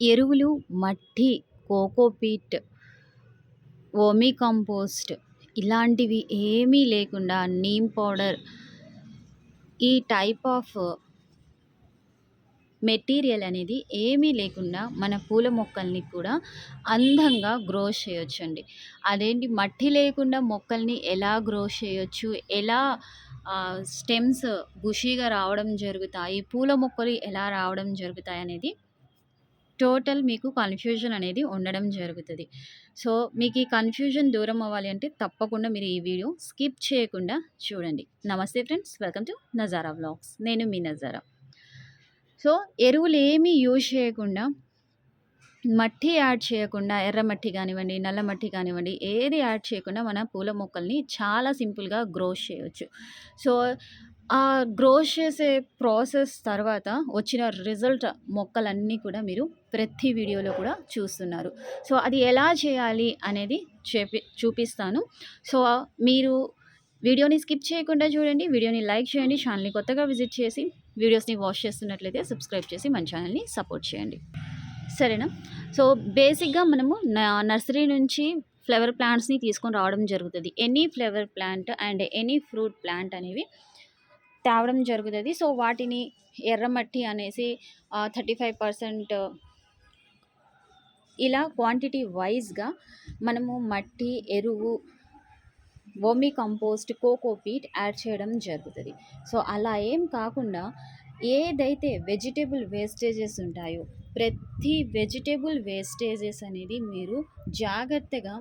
ఎరువులు మట్టి cocopeat owe me compost ఇలాంటివి ఏమీ లేకుండా నీమ్ పౌడర్. ఈ టైప్ ఆఫ్ మెటీరియల్ అనేది ఏమీ లేకుండా మన పూల మొక్కల్ని కూడా అందంగా గ్రో చేయొచ్చండి. అదేంటి? మట్టి లేకుండా మొక్కల్ని ఎలా గ్రో చేయొచ్చు? ఎలా స్టెమ్స్ బుషీగా రావడం జరుగుతాయి? పూల మొక్కలు ఎలా రావడం జరుగుతాయి అనేది టోటల్ మీకు కన్ఫ్యూజన్ అనేది ఉండడం జరుగుతుంది. సో మీకు ఈ కన్ఫ్యూజన్ దూరం అవ్వాలి అంటే తప్పకుండా మీరు ఈ వీడియో స్కిప్ చేయకుండా చూడండి. నమస్తే friends welcome to Nazara vlogs. నేను మీ నజారా. సో ఎరువులు ఏమీ యూజ్ చేయకుండా మట్టి యాడ్ చేయకుండా ఎర్ర మట్టి కానివ్వండి నల్ల మట్టి కానివ్వండి ఏది యాడ్ చేయకుండా మన పూల మొక్కల్ని చాలా సింపుల్గా గ్రో చేయవచ్చు సో ఆ గ్రో చేసే ప్రాసెస్ తర్వాత వచ్చిన రిజల్ట్ మొక్కలన్నీ కూడా మీరు ప్రతి వీడియోలో కూడా చూస్తున్నారు. సో అది ఎలా చేయాలి అనేది చెప్పి చూపిస్తాను. సో మీరు వీడియోని స్కిప్ చేయకుండా చూడండి వీడియోని లైక్ చేయండి ఛానల్ని కొత్తగా విజిట్ చేసి వీడియోస్ని వాచ్ చేస్తున్నట్లయితే సబ్స్క్రైబ్ చేసి మన ఛానల్ని సపోర్ట్ చేయండి. సరేనా? సో బేసిక్గా మనము నర్సరీ నుంచి ఫ్లవర్ ప్లాంట్స్ని తీసుకొని రావడం జరుగుతుంది. Any flower plant and any fruit plant అనేవి తేవడం జరుగుతుంది. సో వాటిని ఎర్రమట్టి అనేసి థర్టీ ఫైవ్ పర్సెంట్ ఇలా క్వాంటిటీ వైజ్గా మనము మట్టి ఎరువు వర్మీ కంపోస్ట్ కోకోపీట్ యాడ్ చేయడం జరుగుతుంది. సో అలా ఏం కాకుండా ఏదైతే వెజిటేబుల్ వేస్టేజెస్ ఉంటాయో ప్రతి వెజిటేబుల్ వేస్టేజెస్ అనేది మీరు జాగ్రత్తగా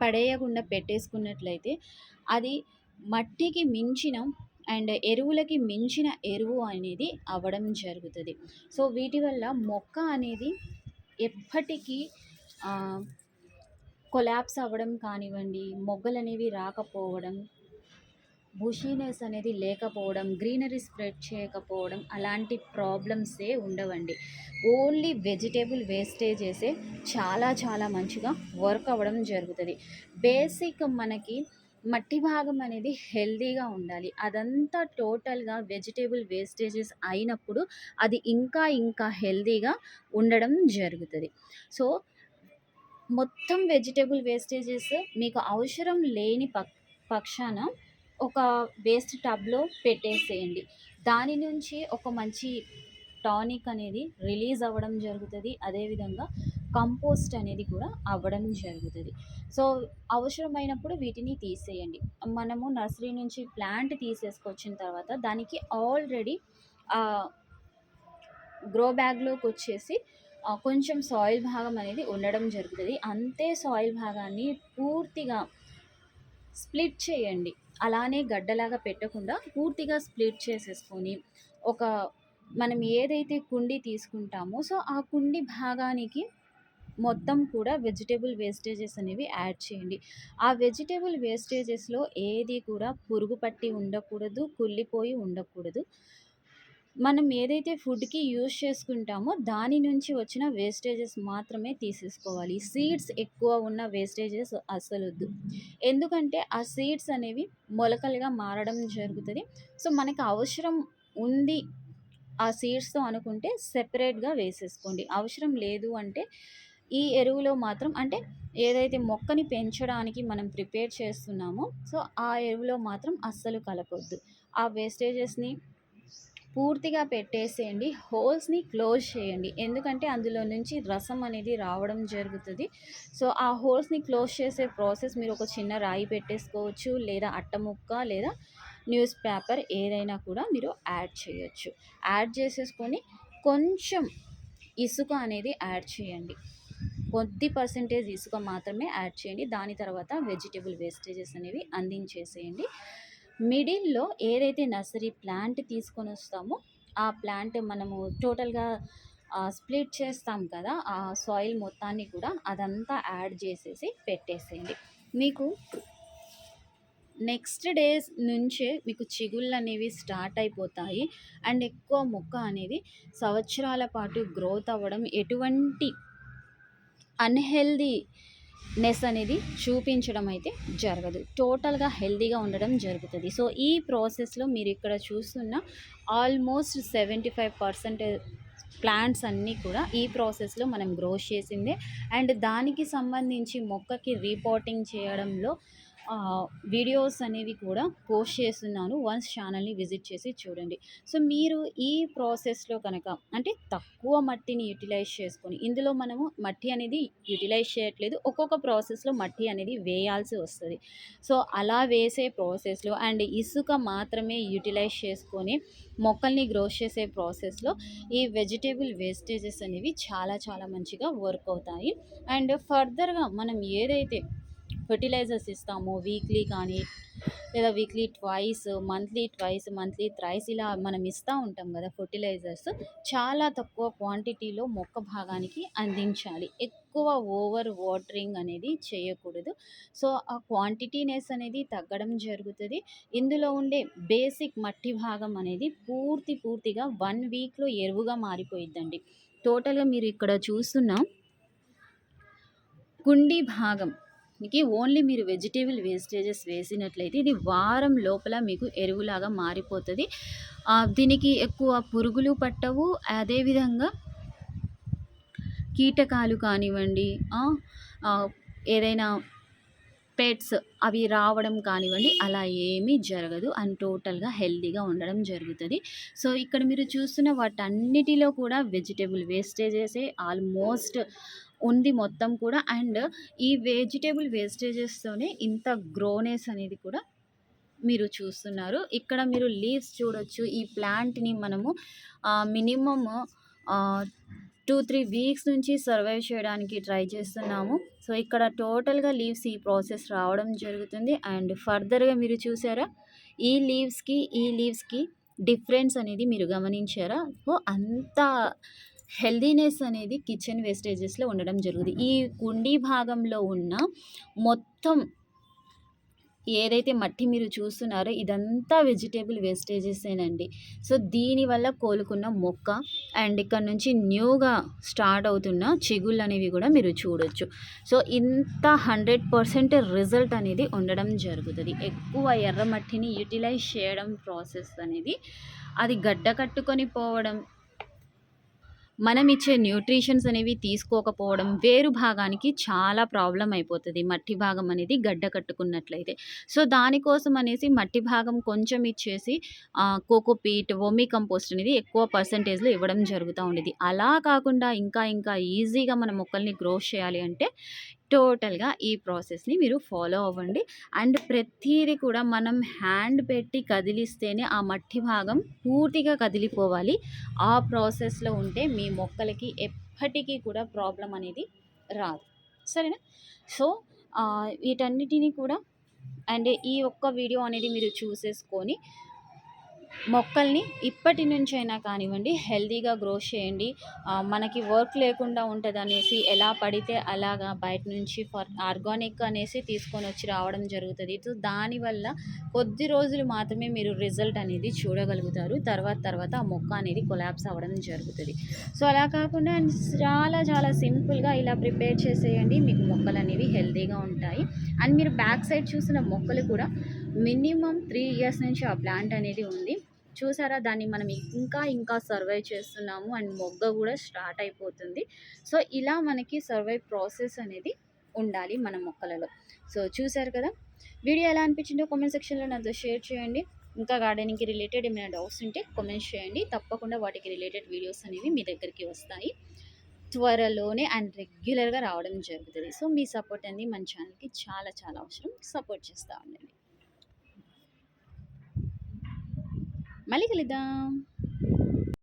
పడేయకుండా పెట్టేసుకున్నట్లయితే అది మట్టికి మించిన అండ్ ఎరువులకి మించిన ఎరువు అనేది అవ్వడం జరుగుతుంది. సో వీటి వల్ల మొక్క అనేది ఎప్పటికీ కొలాప్స్ అవ్వడం కానివ్వండి మొగ్గలు అనేవి రాకపోవడం బుషీనెస్ అనేది లేకపోవడం గ్రీనరీ స్ప్రెడ్ చేయకపోవడం అలాంటి ప్రాబ్లమ్సే ఉండవండి. ఓన్లీ వెజిటేబుల్ వేస్టేజెసే చాలా చాలా మంచిగా వర్క్ అవ్వడం జరుగుతుంది. బేసిక్ మనకి మట్టి భాగం అనేది హెల్దీగా ఉండాలి. అదంతా టోటల్గా వెజిటేబుల్ వేస్టేజెస్ అయినప్పుడు అది ఇంకా ఇంకా హెల్దీగా ఉండడం జరుగుతుంది. సో మొత్తం వెజిటేబుల్ వేస్టేజెస్ మీకు అవసరం లేని పక్షాన ఒక వేస్ట్ టబ్లో పెట్టేసేయండి. దాని నుంచి ఒక మంచి టానిక్ అనేది రిలీజ్ అవ్వడం జరుగుతుంది. అదేవిధంగా కంపోస్ట్ అనేది కూడా అవ్వడం జరుగుతుంది. సో అవసరమైనప్పుడు వీటిని తీసేయండి. మనము నర్సరీ నుంచి ప్లాంట్ తీసేసుకొచ్చిన తర్వాత దానికి ఆల్రెడీ గ్రో బ్యాగ్లోకి వచ్చేసి కొంచెం సాయిల్ భాగం అనేది ఉండడం జరుగుతుంది. అంతే సాయిల్ భాగాన్ని పూర్తిగా స్ప్లిట్ చేయండి. అలానే గడ్డలాగా పెట్టకుండా పూర్తిగా స్ప్లిట్ చేసేసుకొని ఒక మనం ఏదైతే కుండి తీసుకుంటామో సో ఆ కుండి భాగానికి మొత్తం కూడా వెజిటేబుల్ వేస్టేజెస్ అనేవి యాడ్ చేయండి. ఆ వెజిటేబుల్ వేస్టేజెస్లో ఏది కూడా పురుగు పట్టి ఉండకూడదు కుళ్ళిపోయి ఉండకూడదు. మనం ఏదైతే ఫుడ్కి యూజ్ చేసుకుంటామో దాని నుంచి వచ్చిన వేస్టేజెస్ మాత్రమే తీసేసుకోవాలి. సీడ్స్ ఎక్కువ ఉన్న వేస్టేజెస్ అసలు వద్దు. ఎందుకంటే ఆ సీడ్స్ అనేవి మొలకలుగా మారడం జరుగుతుంది. సో మనకు అవసరం ఉంది ఆ సీడ్స్తో అనుకుంటే సెపరేట్గా వేసేసుకోండి. అవసరం లేదు అంటే ఈ ఎరువులో మాత్రం అంటే ఏదైతే మొక్కని పెంచడానికి మనం ప్రిపేర్ చేస్తున్నామో సో ఆ ఎరువులో మాత్రం అస్సలు కలపొద్దు. ఆ వేస్టేజెస్ని పూర్తిగా పెట్టేసేయండి హోల్స్ని క్లోజ్ చేయండి. ఎందుకంటే అందులో నుంచి రసం అనేది రావడం జరుగుతుంది. సో ఆ హోల్స్ని క్లోజ్ చేసే ప్రాసెస్ మీరు ఒక చిన్న రాయి పెట్టేసుకోవచ్చు లేదా అట్టముక్క లేదా న్యూస్ పేపర్ ఏదైనా కూడా మీరు యాడ్ చేయొచ్చు. యాడ్ చేసేసుకొని కొంచెం ఇసుక అనేది యాడ్ చేయండి. కొద్ది పర్సంటేజ్ ఇసుక మాత్రమే యాడ్ చేయండి. దాని తర్వాత వెజిటేబుల్ వేస్టేజెస్ అనేవి అందించేసేయండి. మిడిల్లో ఏదైతే నర్సరీ ప్లాంట్ తీసుకొని వస్తామో ఆ ప్లాంట్ మనము టోటల్గా స్ప్లిట్ చేస్తాం కదా ఆ సాయిల్ మొత్తాన్ని కూడా అదంతా యాడ్ చేసేసి పెట్టేసేయండి. మీకు నెక్స్ట్ డేస్ నుంచే మీకు చిగుళ్ళు అనేవి స్టార్ట్ అయిపోతాయి. అండ్ ఎక్కువ మొక్క అనేది సంవత్సరాల పాటు గ్రోత్ అవ్వడం ఎటువంటి అన్హెల్దీనెస్ అనేది చూపించడం అయితే జరగదు టోటల్గా హెల్దీగా ఉండడం జరుగుతుంది సో ఈ ప్రాసెస్లో మీరు ఇక్కడ చూస్తున్న almost seventy five percent plants అన్నీ కూడా ఈ ప్రాసెస్‌లో మనం గ్రో చేసిందే. అండ్ దానికి సంబంధించి మొక్కకి రిపోర్టింగ్ చేయడంలో వీడియోస్ అనేవి కూడా పోస్ట్ చేస్తున్నాను. వన్స్ ఛానల్‌ని విజిట్ చేసి చూడండి. సో, మీరు ఈ ప్రాసెస్‌లో కనుక అంటే తక్కువ మట్టిని యుటిలైజ్ చేసుకొని ఇందులో మనము మట్టి అనేది యుటిలైజ్ చేయట్లేదు. ఒక్కొక్క ప్రాసెస్‌లో మట్టి అనేది వేయాల్సి వస్తుంది సో, అలా వేసే ప్రాసెస్‌లో అండ్ ఇసుక మాత్రమే యుటిలైజ్ చేసుకొని మొక్కల్ని గ్రో చేసే ప్రాసెస్‌లో ఈ వెజిటేబుల్ వేస్టేజెస్ అనేవి చాలా చాలా మంచిగా వర్క్ అవుతాయి. అండ్ ఫర్దర్‌గా మనం ఏదైతే ఫెర్టిలైజర్స్ ఇస్తాము వీక్లీ కానీ లేదా weekly twice, monthly twice, monthly thrice ఇలా మనం ఇస్తా ఉంటాం కదా ఫెర్టిలైజర్స్ చాలా తక్కువ క్వాంటిటీలో మొక్క భాగానికి అందించాలి. ఎక్కువ ఓవర్ వాటరింగ్ అనేది చేయకూడదు. సో, ఆ క్వాంటిటీనెస్ అనేది తగ్గడం జరుగుతుంది ఇందులో ఉండే బేసిక్ మట్టి భాగం అనేది పూర్తి పూర్తిగా వన్ వీక్‌లో ఎరువుగా మారిపోయిద్దండి. టోటల్‌గా మీరు ఇక్కడ చూస్తున్న కుండీ భాగం భాగంకి ఓన్లీ మీరు వెజిటేబుల్ వేస్టేజెస్ వేసినట్లయితే ఇది వారం లోపల మీకు ఎరువులాగా మారిపోతుంది దీనికి ఎక్కువ పురుగులు పట్టవు. అదేవిధంగా కీటకాలు కానివ్వండి, ఏదైనా పెట్స్ అవి రావడం కానివ్వండి అలా ఏమీ జరగదు. అండ్ టోటల్‌గా హెల్తీగా ఉండడం జరుగుతుంది సో, ఇక్కడ మీరు చూస్తున్న వాటన్నిటిలో కూడా వెజిటేబుల్ వేస్టేజెసే ఆల్మోస్ట్ ఉంది మొత్తం కూడా. అండ్ ఈ వెజిటేబుల్ వేస్టేజెస్‌తోనే ఇంత గ్రోనెస్ అనేది కూడా మీరు చూస్తున్నారు. ఇక్కడ మీరు లీవ్స్ చూడొచ్చు. ఈ ప్లాంట్‌ని మనము మినిమమ్ టూ త్రీ వీక్స్ నుంచి సర్వైవ్ చేయడానికి ట్రై చేస్తున్నాము. సో, ఇక్కడ టోటల్‌గా లీవ్స్ ఈ ప్రాసెస్ రావడం జరుగుతుంది. అండ్ ఫర్దర్‌గా మీరు చూసారా? ఈ లీవ్స్‌కి, ఈ లీవ్స్‌కి డిఫరెన్స్ అనేది మీరు గమనించారా? సో, అంత హెల్తీనెస్ అనేది కిచెన్ వేస్టేజెస్‌లో ఉండడం జరుగుతుంది. ఈ కుండీ భాగంలో ఉన్న మొత్తం ఏదైతే మట్టి మీరు చూస్తున్నారో ఇదంతా వెజిటేబుల్ వేస్టేజెసేనండి. సో, దీనివల్ల కోలుకున్న మొక్క అండ్ ఇక్కడ నుంచి న్యూగా స్టార్ట్ అవుతున్న చిగుళ్ళనేవి కూడా మీరు చూడొచ్చు. సో, ఇంత 100% రిజల్ట్ అనేది ఉండడం జరుగుతుంది ఎక్కువ ఎర్ర మట్టిని యుటిలైజ్ చేయడం ప్రాసెస్ అనేది అది గడ్డ కట్టుకొని పోవడం మనం ఇచ్చే న్యూట్రిషన్స్ అనేవి తీసుకోకపోవడం వేరు భాగానికి చాలా ప్రాబ్లం అయిపోతుంది మట్టి భాగం అనేది గడ్డ కట్టుకున్నట్లయితే. సో, దానికోసం అనేసి మట్టి భాగం కొంచెం ఇచ్చేసి కోకోపీట్, వర్మీ కంపోస్ట్ అనేది ఎక్కువ పర్సంటేజ్లో ఇవ్వడం జరుగుతూ ఉండేది. అలా కాకుండా ఇంకా ఇంకా ఈజీగా మన మొక్కల్ని గ్రో చేయాలి అంటే టోటల్‌గా ఈ ప్రాసెస్‌ని మీరు ఫాలో అవ్వండి. అండ్ ప్రతీది కూడా మనం హ్యాండ్ పెట్టి కదిలిస్తేనే ఆ మట్టి భాగం పూర్తిగా కదిలిపోవాలి. ఆ ప్రాసెస్‌లో ఉంటే మీ మొక్కలకి ఎప్పటికీ కూడా ప్రాబ్లం అనేది రాదు. సరేనా? సో, వీటన్నిటినీ కూడా అండ్ ఈ ఒక్క వీడియో అనేది మీరు చూసేసుకొని మొక్కల్ని ఇప్పటి నుంచైనా కానివ్వండి హెల్తీగా గ్రో చేయండి. మనకి వర్క్ లేకుండా ఉంటదనేసి ఎలా పడితే అలాగా బయట నుంచి ఫర్ ఆర్గానిక్ అనేసి తీసుకొని వచ్చి రావడం జరుగుతుంది సో, దానివల్ల కొద్ది రోజులు మాత్రమే మీరు రిజల్ట్ అనేది చూడగలుగుతారు. తర్వాత తర్వాత ఆ మొక్క అనేది కొలాబ్స్ అవ్వడం జరుగుతుంది సో, అలా కాకుండా చాలా చాలా సింపుల్‌గా ఇలా ప్రిపేర్ చేసేయండి. మీకు మొక్కలనేవి హెల్తీగా ఉంటాయి. అండ్ మీరు బ్యాక్ సైడ్ చూసిన మొక్కలు కూడా మినిమమ్ త్రీ ఇయర్స్ నుంచి ఆ ప్లాంట్ అనేది ఉంది. చూసారా? దాన్ని మనం ఇంకా ఇంకా సర్వైవ్ చేస్తున్నాము. అండ్ మొగ్గ కూడా స్టార్ట్ అయిపోతుంది. సో, ఇలా మనకి సర్వైవ్ ప్రాసెస్ అనేది ఉండాలి మన మొక్కలలో. సో, చూసారు కదా! వీడియో ఎలా అనిపించిందో కామెంట్ సెక్షన్‌లో నాతో షేర్ చేయండి. ఇంకా గార్డెనింగ్‌కి రిలేటెడ్ ఏమైనా డౌట్స్ ఉంటే కామెంట్స్ చేయండి. తప్పకుండా వాటికి రిలేటెడ్ వీడియోస్ అనేవి మీ దగ్గరికి వస్తాయి. త్వరలోనే అండ్ రెగ్యులర్‌గా రావడం జరుగుతుంది సో, మీ సపోర్ట్ అనేది మన ఛానల్‌కి చాలా చాలా అవసరం. సపోర్ట్ చేస్తా ఉండండి. మళ్ళీ కలుద్దాం.